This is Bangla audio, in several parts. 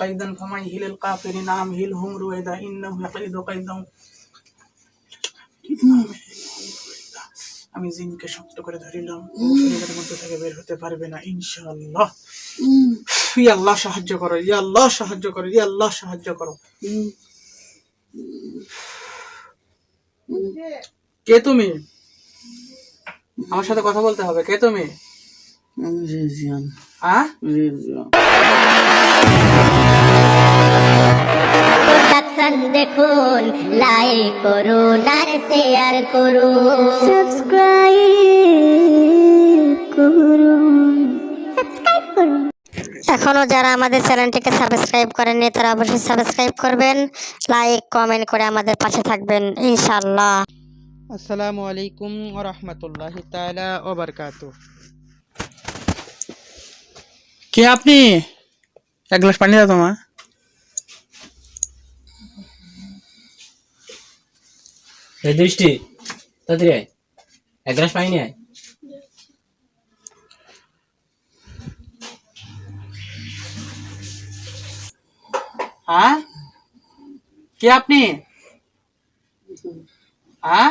কাইদান ফামাই হিলেল কাফেরিন আম হিল হুম রুয়েদা ইন্নাহু ইয়াকিদু কাইদান আমি জিনকে শক্ত করে ধরিলাম। শরীরের মধ্যে থেকে বের হতে পারবে না ইনশাআল্লাহ। ইয়া আল্লাহ সাহায্য করো। ইয়া আল্লাহ সাহায্য করো। ইয়া আল্লাহ সাহায্য করো। কে তুমি? আমার সাথে কথা বলতে হবে। কে তুমি? আমি রেজিয়ান প্রোডাকশন দেখুন লাইক করুন আর শেয়ার করুন। সাবস্ক্রাইব করুন। সাবস্ক্রাইব করুন। এখনও যারা আমাদের চ্যানেলটিকে সাবস্ক্রাইব করেননি তারা অবশ্যই সাবস্ক্রাইব করবেন লাইক কমেন্ট করে আমাদের পাশে থাকবেন ইনশাল্লাহ আসসালামু আলাইকুম ওয়া রাহমাতুল্লাহি তাআলা ওয়া বারাকাতু কে আপনি? এক গ্লাস পানি দাও তোমার এই দৃষ্টি, তাড়াতাড়ি এক গ্লাস পানি নিয়ে আয়। হ্যাঁ কে আপনি? হ্যাঁ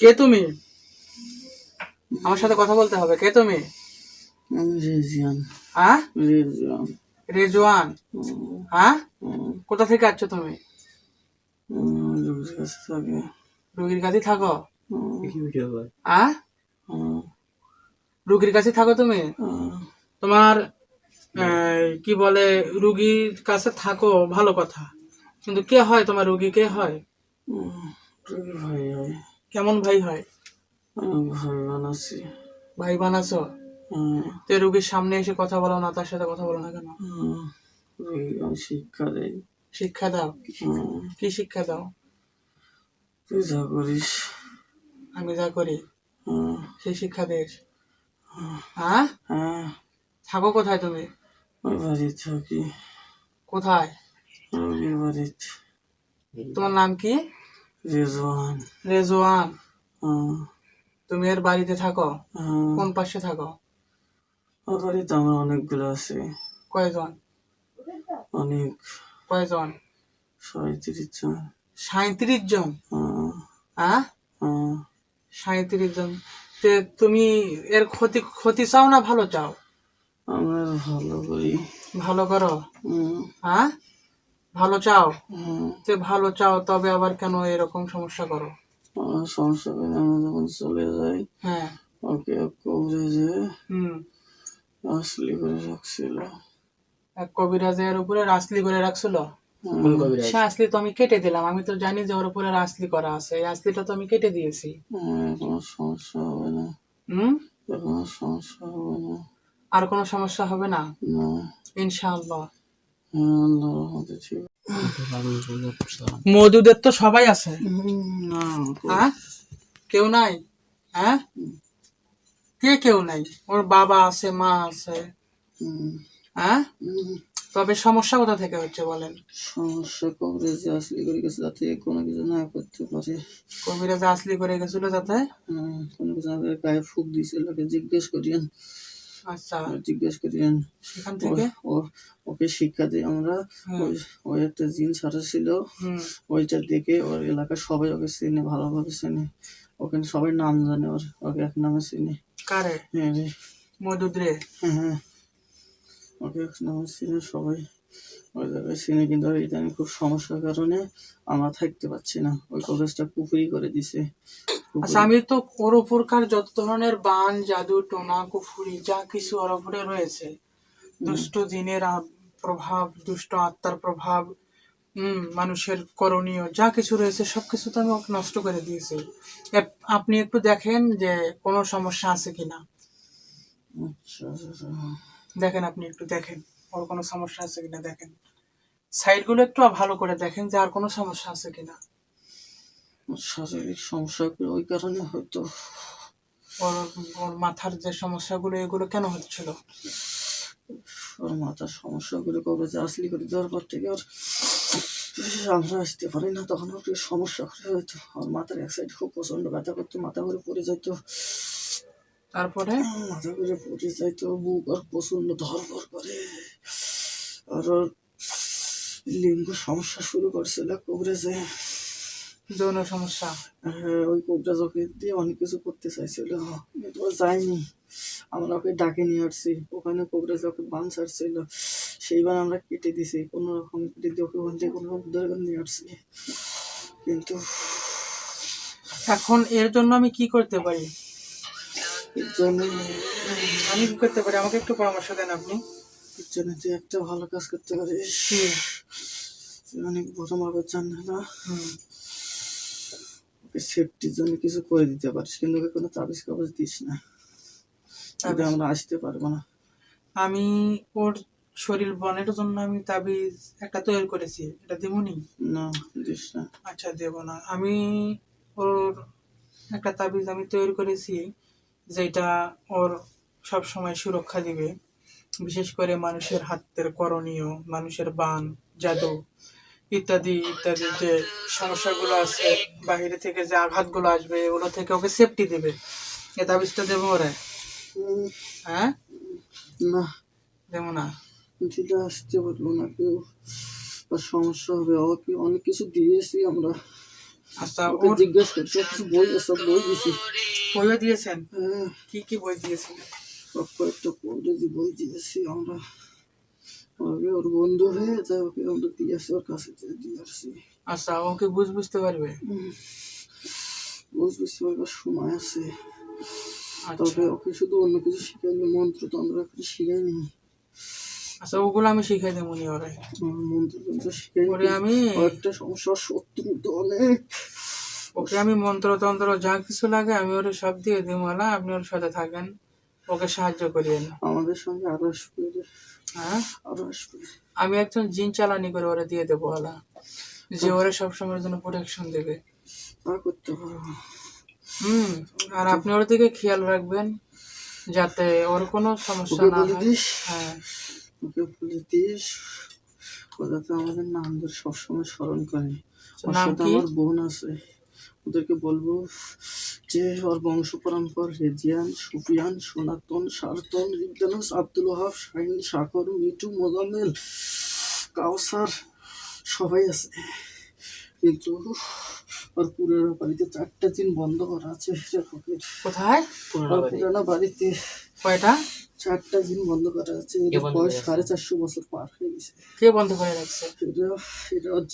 কে তুমি? আমার সাথে কথা বলতে হবে। কে তুমি? আমি রেজিয়ান হ্যাঁ? রেজিয়ান রেজওয়ান। হ্যাঁ? কোথা থেকে আছো তুমি? রোগীর কাছে থাকে। হ্যাঁ? রুগীর কাছে থাকো তুমি? তোমার কি বলে রুগীর কাছে থাকো ভালো কথা। কিন্তু কে হয় তোমার রুগী? কে হয়? ভাই হয় কেমন ভাই হয়? ভাই বানাচ্ছি ভাই বানাছো তো রুগীর সামনে এসে কথা বলো না তার সাথে কথা বলো না কেন? শিক্ষা দেই। শিক্ষা দাও? কি শিক্ষা দাও? তুই যা করিস। আমি যা করি সেই শিক্ষা দিস। হ্যাঁ? হ্যাঁ। থাকো কোথায় তুমি? ওই বাড়ি থাকি। কোথায়? বাড়িতে। তোমার নাম কি? রেজওয়ান। রেজওয়ান। তুমি এর বাড়িতে থাকো। কোন পাশে থাকো? ওর বাড়িতে আমার অনেকগুলো আছে। কয়জন? অনেক। কয়জন? সাঁত্রিশ জন। সাঁত্রিশ জন? হ্যাঁ। সাঁত্রিশ জন। তে তুমি এর ক্ষতি ক্ষতি চাও না ভালো চাও? আমরা ভালো করি। ভালো করো? হ্যাঁ? ভালো চাও? হুম। তে ভালো চাও তবে আবার কেন এরকম সমস্যা করো? সমস্যা করে আমরা যখন চলে যাই হ্যাঁ। ওকে কবরে যে হুম। আসলি করে রাখছিল। এক কবিরাজের উপরে রাসলি করে রাখছিল? কোন সে আসলি তো আমি কেটে দিলাম আমি তো জানি যে ওর উপরে রাসলি করা আছে এই আসলিটা তো আমি কেটে দিয়েছি। হ্যাঁ, কোনো সমস্যা হবে না। হুম? কোনো সমস্যা হবে না। আর কোনো সমস্যা হবে না? না। ইনশাআল্লাহ। মধুদের তো সবাই আছে। হ্যাঁ? কেউ নাই? হ্যাঁ? কে কেউ নাই? ওর বাবা আছে মা আছে। হ্যাঁ? তবে সমস্যা কোথা থেকে হচ্ছে বলেন? সমস্যা কবরে আসলি করে গেছে যাতে কোনো কিছু না করতে পারে। কবিরাজ আসলি করে গেছিল যাতে? হ্যাঁ, কোনো কিছু না গায়ে ফুক দিয়েছিল জিজ্ঞেস করিয়েন। আচ্ছা। জিজ্ঞেস করিয়েন সেখান থেকে? ও- ওকে শিক্ষা দিই আমরা ওই একটা জিন ছাড়া ছিল। ওইটা দেখে ওর এলাকার সবাই ওকে চিনে ভালোভাবে চিনে। ওখানে সবাই নাম জানে ওর ওকে এক নামে চিনে। কারে? হ্যাঁ রে। মধুদ হ্যাঁ হ্যাঁ। ওকে এক নামে চিনে সবাই ওই জায়গায় চিনে। কিন্তু ইদানিং খুব সমস্যার কারণে আমরা থাকতে পারছি না। ওই কলেজটা পুকুরি করে দিছে। আচ্ছা আমি তো ওর উপরকার যত ধরনের বান জাদু টোনা কুফুরি যা কিছু ওর উপরে রয়েছে দুষ্ট জিনের আ- প্রভাব দুষ্ট আত্মার প্রভাব হুম মানুষের করণীয় যা কিছু রয়েছে সবকিছু তো আমি ওকে নষ্ট করে দিয়েছি। আপনি একটু দেখেন যে কোনো সমস্যা আছে কিনা। আচ্ছা আচ্ছা। দেখেন আপনি একটু দেখেন ওর কোনো সমস্যা আছে কিনা দেখেন। সাইডগুলো একটু ভালো করে দেখেন যে আর কোনো সমস্যা আছে কিনা। শারীরিক সমস্যা ওই কারণে হয়তো ওর ওর মাথার যে সমস্যাগুলো এগুলো কেন হচ্ছিল? ওর মাথার সমস্যাগুলো কবে যে আসলি করে দেওয়ার পর থেকে ওর আমরা আসতে পারি না তখন ওর একটু সমস্যা করে হয়তো। ওর মাথার এক সাইড খুব প্রচণ্ড ব্যথা করতো মাথা করে পড়ে যেত। তারপরে? মাথা করে পড়ে যাইতো বুক আর প্রচণ্ড ধরপর করে। আর ওর লিঙ্গ সমস্যা শুরু করছিল কবরেজে যৌন সমস্যা। হ্যাঁ, ওই কোবরাজ ওকে দিয়ে অনেক কিছু করতে চাইছিল। কিন্তু ও যায়নি আমরা ওকে ডাকে নিয়ে আসছি। ওখানে কোবরাজ ওকে বান ছাড়ছিল। সেইবার আমরা কেটে দিছি। কোনো রকম কেটে দিয়ে ওকে ওখান থেকে কোনো রকম উদ্ধার করে নিয়ে আসছি। কিন্তু এখন এর জন্য আমি কি করতে পারি? এর জন্য আমি কি করতে পারি? আমাকে একটু পরামর্শ দেন আপনি। এর জন্য তুই একটা ভালো কাজ করতে পারিস? অনেক বড় মাপের জানে না। ওকে সেফটির জন্য কিছু করে দিতে পারিস কিন্তু ওকে কোনো তাবিজ কাগজ দিস না। তাহলে আমরা আসতে পারব না। আমি ওর শরীর বনের জন্য আমি তাবিজ একটা তৈরি করেছি এটা দেবনি না দিস না। আচ্ছা দেবো না। আমি ওর একটা তাবিজ আমি তৈরি করেছি যেটা ওর সব সময় সুরক্ষা দিবে। বিশেষ করে মানুষের হাতের করণীয় মানুষের বান জাদু। ইত্যাদি ইত্যাদি যে সমস্যাগুলো আছে বাইরে থেকে যে আঘাতগুলো আসবে ওগুলো থেকে ওকে সেফটি দেবে। এ তাবিজটা দেবো ওরে। হ্যাঁ? না। দেবো না। দিলে আসতে পারব না কেউ সমস্যা হবে। ওকে অনেক কিছু দিয়েছি আমরা। আচ্ছা ওকে জিজ্ঞেস করছি কিছু বই সব বই দিছি বইও দিয়েছেন? হ্যাঁ। কি কি বই দিয়েছেন? কয়েকটা বই দিয়েছি আমরা। ওকে ওর বন্ধু হয়ে যায় ওকে আমরা দিয়ে আসছি ওর কাছে দিয়ে আসছি আচ্ছা ওকে বুঝ বুঝতে পারবে? উম, বুঝবি ওর সময় আছে। আচ্ছা। তবে ওকে শুধু অন্য কিছু শিখাইনি মন্ত্র তন্ত্র কিছু শিখাইনি আচ্ছা ওগুলো আমি শিখাই দেবো নি ওরে। মন্ত্র তন্ত্র শিখাইনি ওরে আমি একটা সমস্যা শত্রু তো অনেক। ওকে আমি মন্ত্রতন্ত্র যা কিছু লাগে আমি ওরে সব দিয়ে না আপনি ওর সাথে থাকেন ওকে সাহায্য করিয়েন। আমাদের সঙ্গে আরও হ্যাঁ? আমি একজন জিন চালানি করে ওরা দিয়ে দেবো ওলা যে ওরে সবসময়ের জন্য প্রোটেকশন দেবে। করতে পারব হুম আর আপনি ওর দিকে খেয়াল রাখবেন যাতে ওর কোনো সমস্যা না হয়। হ্যাঁ। ওকে বলে দিস। যাতে আমাদের নাম ধরে সবসময় স্মরণ করে। আমার বোন আছে। ওদেরকে বলব যে ওর বংশ পরম্পর রেজিয়ান সুফিয়ান সনাতন সারতন রিদানুস আব্দুল ওহাব শাহিন সাকর মিটু মোজাম্মেল কাউসার সবাই আছে। কিন্তু ওর পুরোনো বাড়িতে চারটা দিন বন্ধ করা আছে কোথায়? পুরানো বাড়িতে কয়টা? চারটা দিন বন্ধ করা আছে বয়স সাড়ে চারশো বছর পার হয়ে গেছে। কে বন্ধ করে রাখছে? এটা এটা ওর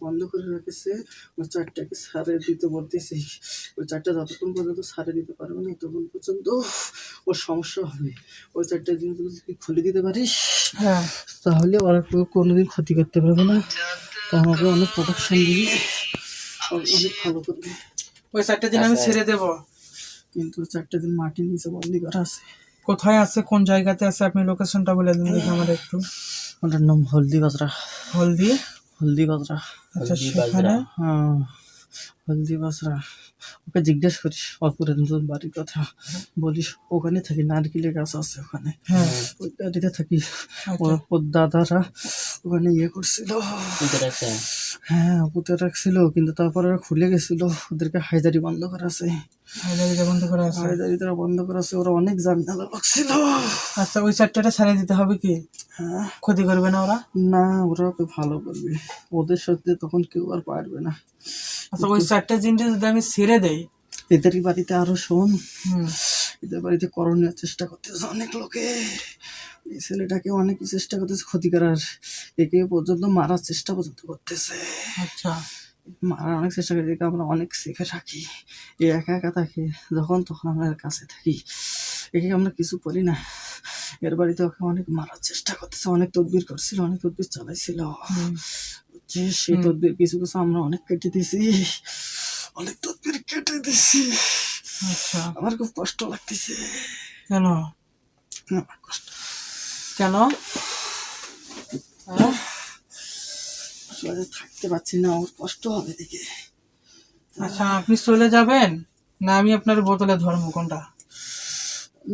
বন্ধ করে রেখেছে। ওই চারটাকে সারে দিতে বলতেছি? ওই চারটা যতক্ষণ পর্যন্ত সারে দিতে পারবে না পর্যন্ত ওর সমস্যা হবে। ওই চারটা দিন যদি খুলে দিতে পারিস হ্যাঁ। তাহলে ওরা কোনোদিন ক্ষতি করতে পারবে না। তা আমাকে অনেক প্রোটেকশন দিবি। অনেক ভালো করবে। ওই চারটে দিন আমি ছেড়ে দেবো। কিন্তু চারটা দিন মাটির নিচে বন্দি করা আছে। কোথায় আছে কোন জায়গাতে আছে? আপনি লোকেশনটা বলে দিন দেখি আমার একটু। ওটার নাম হলদি বাজরা হলদি? হলদি বাজরা আচ্ছা হলদি সেখানে? হ্যাঁ হলদি বাজরা ওকে জিজ্ঞেস করিস অপুরেন্দ্র বাড়ির কথা বলিস। ওখানে থাকি নারকেলের গাছ আছে ওখানে। হ্যাঁ। ওই বাড়িতে থাকি। আচ্ছা। ওর দাদারা ওখানে ইয়ে করছিল। হ্যাঁ পুঁতে রাখছিল কিন্তু তারপরে ওরা খুলে গেছিল। ওদেরকে হায়দারি বন্ধ করা আছে। বন্ধ করে আছে। হায়দারি তারা বন্ধ করা আছে। ওরা অনেক লাগছিল। আচ্ছা ওই চারটাটা ছাড়িয়ে দিতে হবে কি? হ্যাঁ। ক্ষতি করবে না ওরা? না ওরা ভালো করবে। ওদের সাথে তখন কেউ আর পারবে না। আচ্ছা ওই চারটে জিনিস যদি আমি ছেড়ে দেই? এদেরই বাড়িতে আরও শোন। এদের বাড়িতে করণীয় চেষ্টা করতেছে অনেক লোকে। এই ছেলেটাকে অনেক চেষ্টা করতেছে ক্ষতি করার একে পর্যন্ত মারার চেষ্টা পর্যন্ত করতেছে। আচ্ছা। মারার অনেক চেষ্টা করি একে আমরা অনেক শিখে রাখি এ একা একা থাকে যখন তখন আমরা কাছে থাকি। একে আমরা কিছু করি না। এর বাড়িতে ওকে অনেক মারার চেষ্টা করতেছে অনেক তদবির করছিল অনেক তদবির চালাইছিল। যে সেই তদবির কিছু কিছু আমরা অনেক কেটে দিছি। অনেক তদবির কেটে দিছি। আচ্ছা। আমার খুব কষ্ট লাগতেছে। কেন? আমার কষ্ট কেন? হ্যাঁ? আসলে থাকতে পারছি না ওর কষ্ট হবে দেখে। আচ্ছা আপনি চলে যাবেন? না আমি আপনার বোতলে ধরবো কোনটা?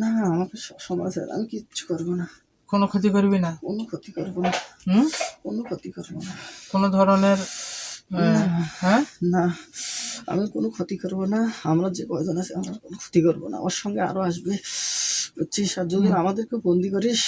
না আমাকে সমাজ আমি কিচ্ছু করব না। কোনো ক্ষতি করবি না? কোনো ক্ষতি করব না। হুম? কোনো ক্ষতি করব না। কোনো ধরনের হ্যাঁ? না আমি কোনো ক্ষতি করব না। আমরা যে কয়জন আছে আমরা কোনো ক্ষতি করব না। ওর সঙ্গে আরও আসবে। বুঝছিস আর যদি আমাদেরকে বন্দি করিস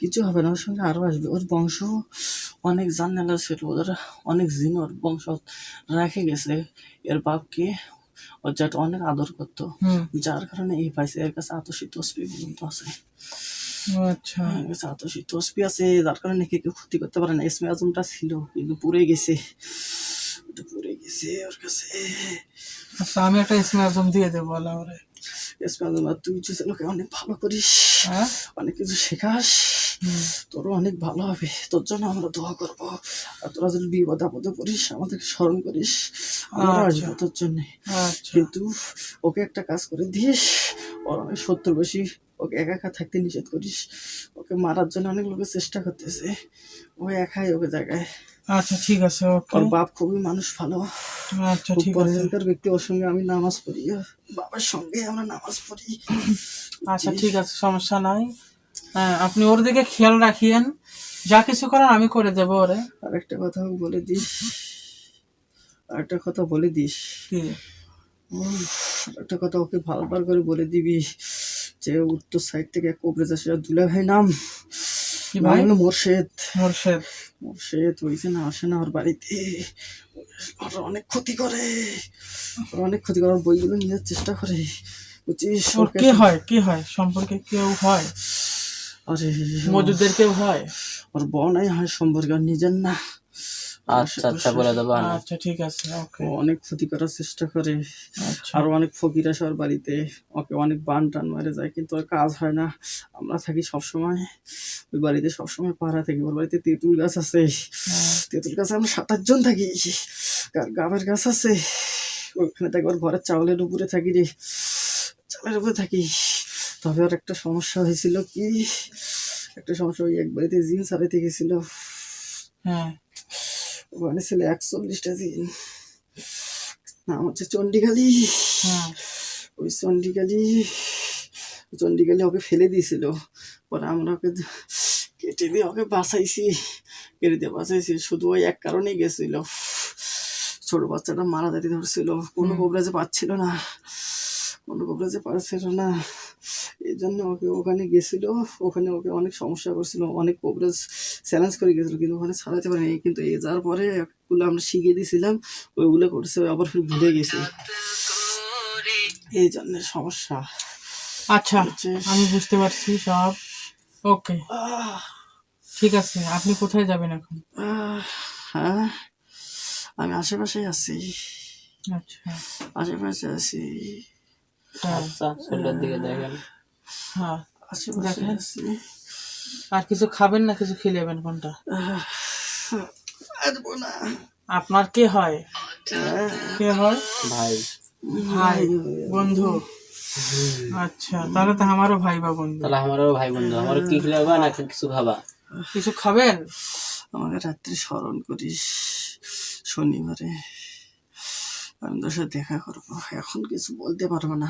কিছু হবে না ওর সঙ্গে আরও আসবে। ওর বংশ অনেক জানালা ছিল ওদের অনেক জিন ওর বংশ রেখে গেছে। এর বাপকে ওর যেটা অনেক আদর করতো যার কারণে এই পাইছে এর কাছে আতসী তসবি পর্যন্ত আছে। আচ্ছা। আতসী তসবি আছে যার কারণে কে কেউ ক্ষতি করতে পারে না। আজমটা ছিল কিন্তু পুড়ে গেছে। পুড়ে গেছে ওর কাছে। আচ্ছা আমি একটা ইসমে আজম দিয়ে দেবো আল্লাহ তুই যে লোকে অনেক ভালো করিস। হ্যাঁ? অনেক কিছু শেখাস। তোরও অনেক ভালো হবে। তোর জন্য আমরা দোয়া করব। আর তোরা যদি বিপদ আপদে পড়িস আমাদেরকে স্মরণ করিস। আমরা আচ্ছা। আসব তোর জন্য। আচ্ছা। কিন্তু ওকে একটা কাজ করে দিস। ওর অনেক সত্তর বেশি। ওকে একা একা থাকতে নিষেধ করিস। ওকে মারার জন্য অনেক লোকের চেষ্টা করতেছে। ও একাই ওকে জায়গায় আচ্ছা ঠিক আছে ওর বাপ খুবই মানুষ ভালো। আচ্ছা ঠিক আছে। ব্যক্তি ওর সঙ্গে আমি নামাজ পড়ি। বাবার সঙ্গে আমরা নামাজ পড়ি। আচ্ছা ঠিক আছে সমস্যা নাই। হ্যাঁ আপনি ওর দিকে খেয়াল রাখিয়েন। যা কিছু করার আমি করে দেবো ওরে। আর একটা কথা বলে দিস। আর একটা কথা বলে দিস। একটা কথা ওকে ভালবার করে বলে দিবি যে উত্তর সাইড থেকে কবরেজ আসে দুলা ভাই নাম। কি নাম ভাই হলো মোর্শেদ। মোর্শেদ মোর্শেদ ওইছে না আসে না ওর বাড়িতে ওর অনেক ক্ষতি করে ওর অনেক ক্ষতি করে বইগুলো নিজের চেষ্টা করে বুঝছিস? ওর কে হয় কে হয়? সম্পর্কে কেউ হয়? আরে মজুদের কেউ হয়? ওর বনাই হয় সম্পর্কে আর নিজের না। আচ্ছা আচ্ছা বলে দেবো আচ্ছা ঠিক আছে ওকে অনেক ক্ষতি করার চেষ্টা করে। আচ্ছা। আরও অনেক ফকির আসে ওর বাড়িতে। ওকে অনেক বান টান মারে যায় কিন্তু ওর কাজ হয় না। আমরা থাকি সবসময় ওই বাড়িতে সবসময় পাড়া থাকি। ওর বাড়িতে তেঁতুল গাছ আছে। হ্যাঁ। তেঁতুল গাছে আমরা সাত আটজন থাকি। আর গাবের গাছ আছে। ওইখানে থাকি ওর ঘরের চাউলের উপরে থাকি রে। চালের উপরে থাকি। তবে ওর একটা সমস্যা হয়েছিল কি? একটা সমস্যা ওই এক বাড়িতে জিন সারাইতে গেছিল। হ্যাঁ। ওখানে ছিল একচল্লিশটা দিন নাম হচ্ছে চণ্ডীখালি। হ্যাঁ। ওই চণ্ডীকালি চণ্ডীকালি ওকে ফেলে দিয়েছিল। পরে আমরা ওকে কেটে দিয়ে ওকে বাঁচাইছি কেটে দিয়ে বাঁচাইছি। শুধু ওই এক কারণেই গেছিল। ছোট বাচ্চাটা মারা যেতে ধরছিল। কোনো কবরাজে পাচ্ছিল না। কোনো কবরাজে পারছিল না। এই জন্য ওকে ওখানে গেছিল ওখানে ওকে অনেক সমস্যা করছিল অনেক কবরাজ চ্যালেঞ্জ করে গেছিল কিন্তু ওখানে ছাড়াতে পারেনি। কিন্তু এ যাওয়ার পরে একগুলো আমরা শিখিয়ে দিয়েছিলাম ওইগুলো করছে আবার ফির ভুলে গেছে। এই জন্য সমস্যা। আচ্ছা আমি বুঝতে পারছি সব। ওকে। ঠিক আছে আপনি কোথায় যাবেন এখন? হ্যাঁ আমি আশেপাশে আছি। আচ্ছা। আশেপাশে আছি। আচ্ছা শরীরের দিকে দেখেন। হ্যাঁ দেখেন। আর কিছু খাবেন না কিছু খেয়ে যাবেন কোনটা? আপনার কে হয়? কে হয়? ভাই। ভাই বন্ধু। আচ্ছা তাহলে তো আমারও ভাই বা বন্ধু। তাহলে আমারও ভাই বন্ধু। আমারও কি খেলাবা না কিছু খাবা? কিছু খাবেন? আমাকে রাত্রে স্মরণ করিস শনিবারে। আমি তোর সাথে দেখা করব। এখন কিছু বলতে পারব না।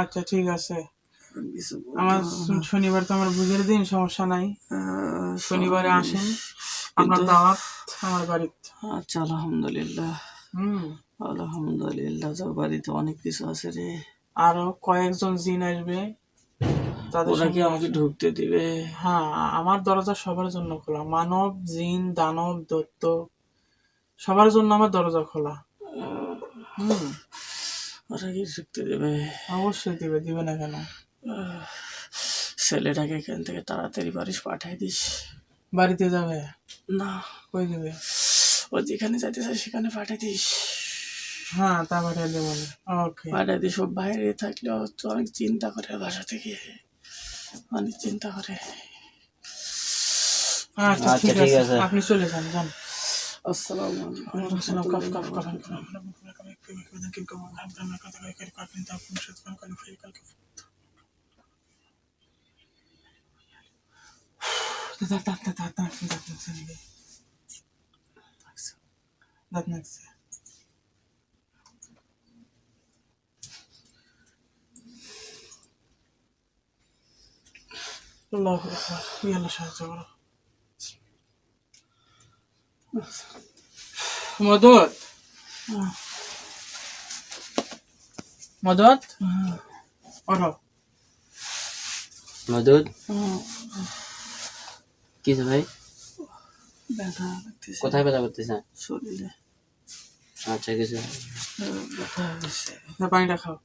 আচ্ছা ঠিক আছে। আমার শনিবার তো আমার বুঝের দিন সমস্যা নাই। শনিবারে আসেন। আপনার দাওয়াত আমার বাড়িতে। আচ্ছা আলহামদুলিল্লাহ। হুম। আলহামদুলিল্লাহ তোর বাড়িতে অনেক কিছু আছে রে। আরও কয়েকজন জিন আসবে। ওরা কি আমাকে ঢুকতে দিবে? হ্যাঁ আমার দরজা সবার জন্য খোলা। মানব জিন দানব দৈত্য সবার জন্য আমার দরজা খোলা। হুম। ওরা কি ঢুকতে দেবে? অবশ্যই দিবে দিবে না কেন? ছেলেটাকে এখান থেকে তাড়াতাড়ি বাড়িস পাঠিয়ে দিস বাড়িতে যাবে না কই দিবে ও যেখানে যাইতে চায় সেখানে পাঠিয়ে দিস হ্যাঁ তা পাঠিয়ে দেবো ওকে পাঠিয়ে দিস ও বাইরে থাকলেও তো অনেক চিন্তা করে বাসা থেকে অনেক চিন্তা করে আচ্ছা আচ্ছা, ঠিক আছে। আপনি চলে যান যান আসসালামু আলাইকুম কাফ কাফ দাঁত নাকছে আল্লাহ আকবার আল্লাহ সাহায্য করো মদত মদত ওঠো মদুদ কি হয়েছে ভাই ব্যথা লাগতেছে কোথায় ব্যথা করতেছে শরীরে আচ্ছা কিছু ব্যথা হচ্ছে না পানিটা খাও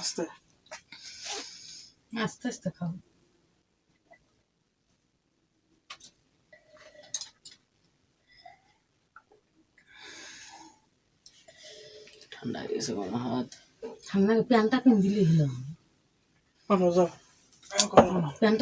আস্তে আস্তে আস্তে খাও ঠান্ডা হয়ে গেছে কোনো হাত ঠান্ডা প্যান্টটা কিনে দিলে হলো? ওঠো যাও। প্যান্টটা